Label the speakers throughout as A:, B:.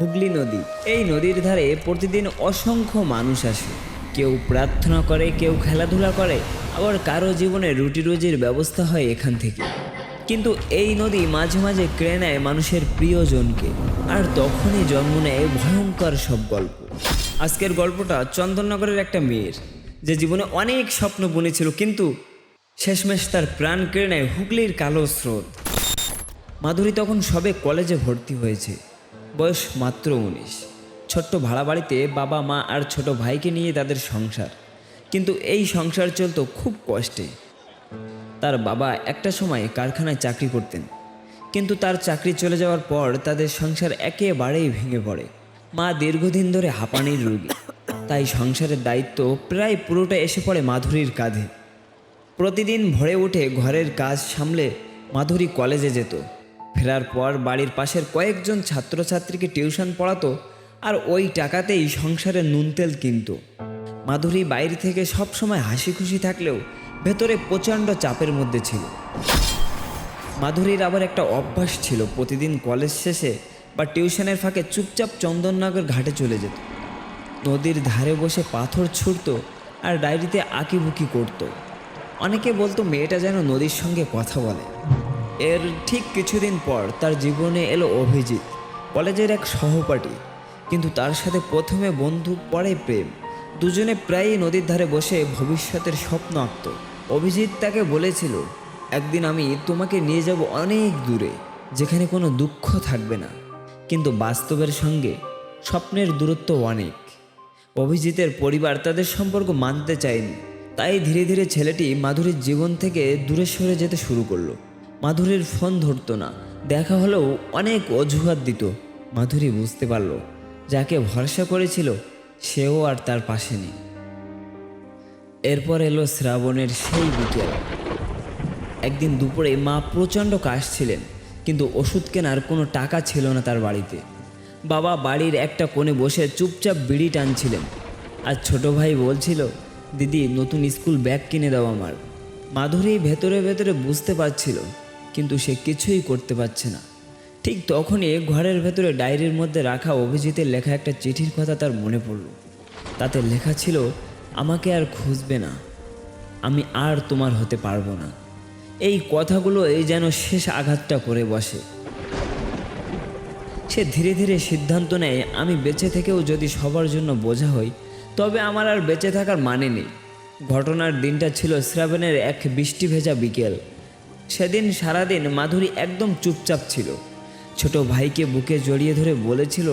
A: হুগলি নদী। এই নদীর ধারে প্রতিদিন অসংখ্য মানুষ আসে। কেউ প্রার্থনা করে, কেউ খেলাধুলা করে, আবার কারও জীবনে রুটি রুজির ব্যবস্থা হয় এখান থেকে। কিন্তু এই নদী মাঝে মাঝে কেড়ে নেয় মানুষের প্রিয়জনকে, আর তখনই জন্ম নেয় ভয়ঙ্কর সব গল্প। আজকের গল্পটা চন্দননগরের একটা মেয়ের, যে জীবনে অনেক স্বপ্ন বুনেছিল, কিন্তু শেষমেশ তার প্রাণ কেড়ে নেয় হুগলির কালো স্রোত। মাধুরী তখন সবে কলেজে ভর্তি হয়েছে। বয়স মাত্র উনিশ। ছোট্ট ভাড়া বাড়িতে বাবা, মা আর ছোট ভাইকে নিয়ে তাদের সংসার। কিন্তু এই সংসার চলত খুব কষ্টে। তার বাবা একটা সময় কারখানায় চাকরি করতেন। কিন্তু তার চাকরি চলে যাওয়ার পর তাদের সংসার একেবারেই ভেঙে পড়ে। মা দীর্ঘদিন ধরে হাঁপানির রোগী। তাই সংসারের দায়িত্ব প্রায় পুরোটা এসে পড়ে মাধুরীর কাঁধে। প্রতিদিন ভরে উঠে ঘরের কাজ সামলে মাধুরী কলেজে যেত। ফেরার পর বাড়ির পাশের কয়েকজন ছাত্রছাত্রীকে টিউশন পড়াতো আর ওই টাকাতেই সংসারে নুন তেল কিনত। মাধুরী বাইরে থেকে সবসময় হাসি খুশি থাকলেও ভেতরে প্রচণ্ড চাপের মধ্যে ছিল। মাধুরীর আবার একটা অভ্যাস ছিল, প্রতিদিন কলেজ শেষে বা টিউশনের ফাঁকে চুপচাপ চন্দননগর ঘাটে চলে যেত। নদীর ধারে বসে পাথর ছুঁড়ত আর ডায়েরিতে আঁকিবুকি করত। অনেকে বলতো, মেয়েটা যেন নদীর সঙ্গে কথা বলে। এর ঠিক কিছুদিন পর তার জীবনে এলো অভিজিৎ, কলেজের এক সহপাঠী। কিন্তু তার সাথে প্রথমে বন্ধু, পরে প্রেম। দুজনে প্রায়ই নদীর ধারে বসে ভবিষ্যতের স্বপ্ন আঁকত। অভিজিৎ তাকে বলেছিল, একদিন আমি তোমাকে নিয়ে যাব অনেক দূরে, যেখানে কোনো দুঃখ থাকবে না। কিন্তু বাস্তবের সঙ্গে স্বপ্নের দূরত্ব অনেক। অভিজিতের পরিবার তাদের সম্পর্ক মানতে চায়নি। তাই ধীরে ধীরে ছেলেটি মাধুরীর জীবন থেকে দূরে সরে যেতে শুরু করল। মাধুরীর ফোন ধরতো না। দেখা হলেও অনেক অজুহাত দিত। মাধুরী বুঝতে পারল, যাকে ভরসা করেছিল, সেও আর তার পাশে নেই। এরপর এলো শ্রাবণের সেই বিকেল। একদিন দুপুরে মা প্রচণ্ড কাশছিলেন কিন্তু ওষুধ কেনার কোনো টাকা ছিল না তার বাড়িতে। বাবা বাড়ির একটা কোণে বসে চুপচাপ বিড়ি টানছিলেন। আর ছোট ভাই বলছিল, দিদি, নতুন স্কুল ব্যাগ কিনে দাও আমার। মাধুরী ভেতরে ভেতরে বুঝতে পারছিল কিন্তু সে কিছুই করতে পারছে না। ঠিক তখনই ঘরের ভেতরে ডায়েরির মধ্যে রাখা অভিজিতের লেখা একটা চিঠির কথা তার মনে পড়ল। তাতে লেখা ছিল, আমাকে আর খুঁজবে না। আমি আর তোমার হতে পারব না। এই কথাগুলো এই যেন শেষ আঘাতটা করে বসে। সে ধীরে ধীরে সিদ্ধান্ত নেয়, আমি বেঁচে থেকেও যদি সবার জন্য বোঝা হই তবে আমার আর বেঁচে থাকার মানে নেই। ঘটনার দিনটা ছিল শ্রাবণের এক বৃষ্টি ভেজা বিকেল। সেদিন সারাদিন মাধুরী একদম চুপচাপ ছিল। ছোট ভাইকে বুকে জড়িয়ে ধরে বলেছিল,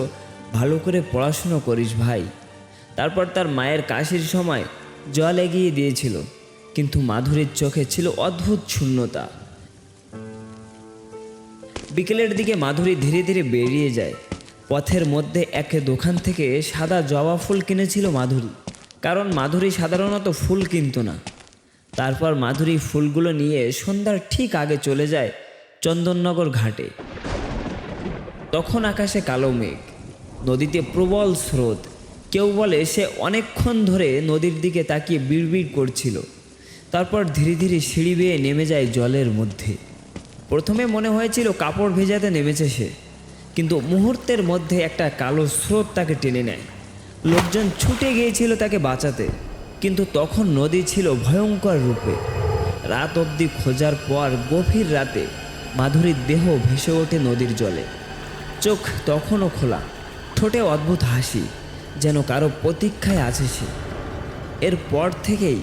A: ভালো করে পড়াশুনো করিস ভাই। তারপর তার মায়ের কাশির সময় জল এগিয়ে দিয়েছিল, কিন্তু মাধুরীর চোখে ছিল অদ্ভুত শূন্যতা। বিকেলের দিকে মাধুরী ধীরে ধীরে বেরিয়ে যায়। পথের মধ্যে এক দোকান থেকে সাদা জবা ফুল কিনেছিল মাধুরী, কারণ মাধুরী সাধারণত ফুল কিনতো না। তারপর মাধুরী ফুলগুলো নিয়ে সন্ধ্যার ঠিক আগে চলে যায় চন্দননগর ঘাটে। তখন আকাশে কালো মেঘ, নদীতে প্রবল স্রোত। কেউ বলে সে অনেকক্ষণ ধরে নদীর দিকে তাকিয়ে বিড়বিড় করছিল। তারপর ধীরে ধীরে সিঁড়ি বেয়ে নেমে যায় জলের মধ্যে। প্রথমে মনে হয়েছিল কাপড় ভেজাতে নেমেছে সে, কিন্তু মুহূর্তের মধ্যে একটা কালো স্রোত তাকে টেনে নেয়। লোকজন ছুটে গিয়েছিল তাকে বাঁচাতে। কিন্তু তখন নদী ছিল ভয়ঙ্কর রূপে। রাত অবধি খোঁজার পর গভীর রাতে মাধুরীর দেহ ভেসে ওঠে নদীর জলে। চোখ তখনও খোলা, ঠোঁটে অদ্ভুত হাসি, যেন কারও প্রতীক্ষায় আছে সে। এরপর থেকেই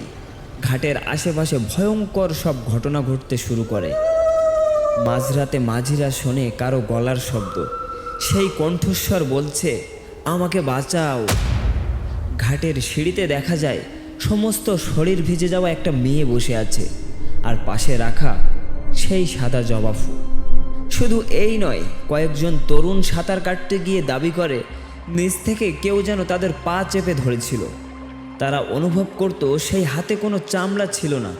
A: ঘাটের আশেপাশে ভয়ঙ্কর সব ঘটনা ঘটতে শুরু করে। মাঝরাতে মাঝিরা শোনে কারও গলার শব্দ। সেই কণ্ঠস্বর বলছে, আমাকে বাঁচাও। ঘাটের সিঁড়িতে দেখা যায় সমস্ত শরীর ভিজে যাওয়া একটা মেয়ে বসে আছে, আর পাশে রাখা সেই সাদা জবা ফুল। শুধু এই নয়, কয়েকজন তরুণ সাঁতার কাটতে গিয়ে দাবি করে নিচ থেকে কেউ যেন তাদের পা চেপে ধরেছিল। তারা অনুভব করত সেই হাতে কোনো চামড়া ছিল না।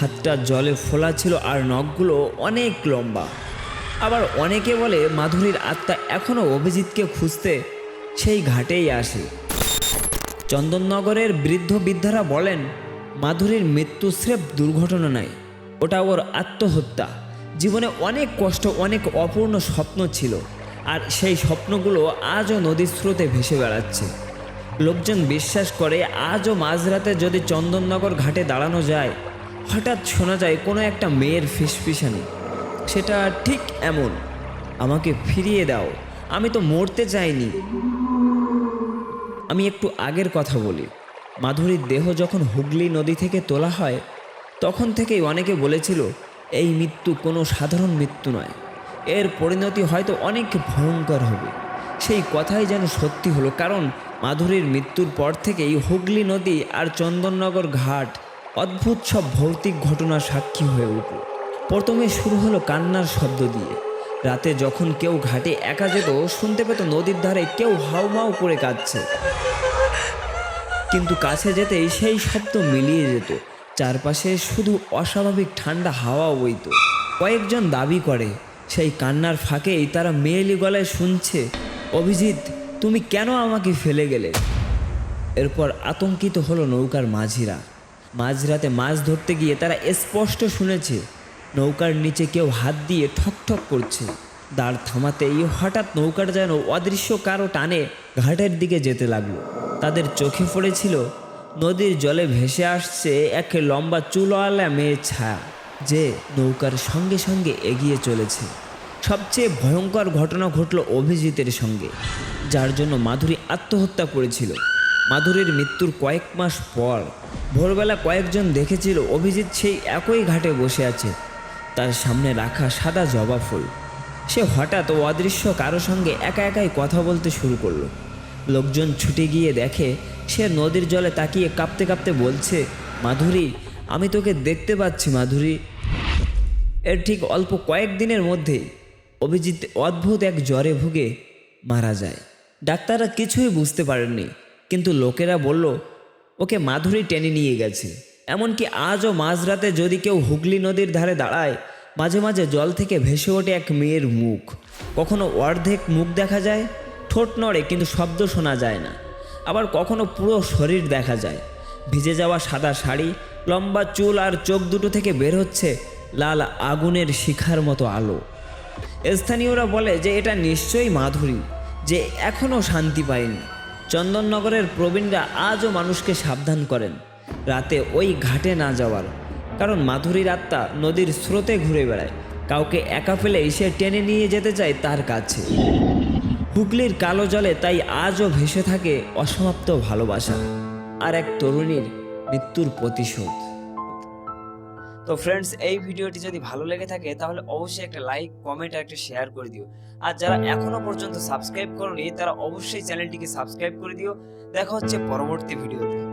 A: হাতটা জলে ফোলা ছিল আর নখগুলো অনেক লম্বা। আবার অনেকে বলে, মাধুরীর আত্মা এখনও অভিজিৎকে খুঁজতে সেই ঘাটেই আসে। চন্দননগরের বৃদ্ধ বৃদ্ধারা বলেন, মাধুরীর মৃত্যু স্রেফ দুর্ঘটনা নয়, ওটা ওর আত্মহত্যা। জীবনে অনেক কষ্ট, অনেক অপূর্ণ স্বপ্ন ছিল, আর সেই স্বপ্নগুলো আজও নদীর স্রোতে ভেসে বেড়াচ্ছে। লোকজন বিশ্বাস করে, আজও মাঝরাতে যদি চন্দননগর ঘাটে দাঁড়ানো যায়, হঠাৎ শোনা যায় কোনো একটা মেয়ের ফিসফিসানি। সেটা ঠিক এমন, আমাকে ফিরিয়ে দাও, আমি তো মরতে চাইনি। আমি একটু আগের কথা বলি। মাধুরীর দেহ যখন হুগলি নদী থেকে তোলা হয়, তখন থেকেই অনেকে বলেছিল, এই মৃত্যু কোনো সাধারণ মৃত্যু নয়। এর পরিণতি হয়তো অনেক ভয়ঙ্কর হবে। সেই কথাই যেন সত্যি হলো, কারণ মাধুরীর মৃত্যুর পর থেকেই হুগলি নদী আর চন্দননগর ঘাট অদ্ভুত সব ভৌতিক ঘটনার সাক্ষী হয়ে উঠল। প্রথমে শুরু হলো কান্নার শব্দ দিয়ে। রাতে যখন কেউ ঘাটে একা যেত, শুনতে পেত নদীর ধারে কেউ হাউমাউ করে কাঁদছে। কিন্তু কাছে যেতেই সেই শব্দ মিলিয়ে যেত। চারপাশে শুধু অস্বাভাবিক ঠান্ডা হাওয়া বইত। কয়েকজন দাবি করে, সেই কান্নার ফাঁকেই তারা মেয়েলি গলায় শুনছে, অভিজিৎ, তুমি কেন আমাকে ফেলে গেলে? এরপর আতঙ্কিত হলো নৌকার মাঝিরা। মাঝরাতে মাছ ধরতে গিয়ে তারা স্পষ্ট শুনেছে নৌকার নিচে কেউ হাত দিয়ে ঠক ঠক করছে। দাঁড় থামাতেই হঠাৎ নৌকাটা যেন অদৃশ্য কারও টানে ঘাটের দিকে যেতে লাগল। তাদের চোখে পড়েছিল, নদীর জলে ভেসে আসছে এক লম্বা চুলওয়ালা মেয়ের ছায়া, যে নৌকার সঙ্গে সঙ্গে এগিয়ে চলেছে। সবচেয়ে ভয়ঙ্কর ঘটনা ঘটল অভিজিতের সঙ্গে, যার জন্য মাধুরী আত্মহত্যা করেছিল। মাধুরীর মৃত্যুর কয়েক মাস পর ভোরবেলা কয়েকজন দেখেছিল অভিজিৎ সেই একই ঘাটে বসে আছে। তার সামনে রাখা সাদা জবা ফুল। সে হঠাৎ ও অদৃশ্য কারও সঙ্গে একা একাই কথা বলতে শুরু করল। লোকজন ছুটে গিয়ে দেখে সে নদীর জলে তাকিয়ে কাঁপতে কাঁপতে বলছে, মাধুরী, আমি তোকে দেখতে পাচ্ছি, মাধুরী। এর ঠিক অল্প কয়েকদিনের মধ্যেই অভিজিৎ অদ্ভুত এক জ্বরে ভুগে মারা যায়। ডাক্তাররা কিছুই বুঝতে পারেননি, কিন্তু লোকেরা বলল, ওকে মাধুরী টেনে নিয়ে গেছে। এমনকি আজও মাঝরাতে যদি কেউ হুগলি নদীর ধারে দাঁড়ায়, মাঝে মাঝে জল থেকে ভেসে ওঠে এক মেয়ের মুখ। কখনো অর্ধেক মুখ দেখা যায়, ঠোঁট নড়ে কিন্তু শব্দ শোনা যায় না। আবার কখনো পুরো শরীর দেখা যায়। ভিজে যাওয়া সাদা শাড়ি, লম্বা চুল আর চোখ দুটো থেকে বের হচ্ছে লাল আগুনের শিখার মতো আলো। স্থানীয়রা বলে যে এটা নিশ্চয়ই মাধুরী, যে এখনও শান্তি পায়নি। চন্দননগরের প্রবীণরা আজও মানুষকে সাবধান করেন। রাতে ওই ঘাটে না যাওয়ার। কারণ মাধুরীর আত্মা নদীর স্রোতে ঘুরে বেড়ায়। কাউকে একা ফেলেই সে টেনে নিয়ে যেতে চায় তার কাছে। হুগলির কালো জলে তাই আজও ভেসে থাকে অসমাপ্ত ভালোবাসা আর এক তরুণীর মৃত্যুর প্রতিশোধ। তো ফ্রেন্ডস এই ভিডিওটি যদি ভালো লেগে থাকে, তাহলে অবশ্যই একটা লাইক কমেন্ট আর একটা শেয়ার করে দিও। আর যারা এখনও পর্যন্ত সাবস্ক্রাইব করনি, তারা অবশ্যই চ্যানেলটিকে সাবস্ক্রাইব করে দিও। দেখা হচ্ছে পরবর্তী ভিডিওতে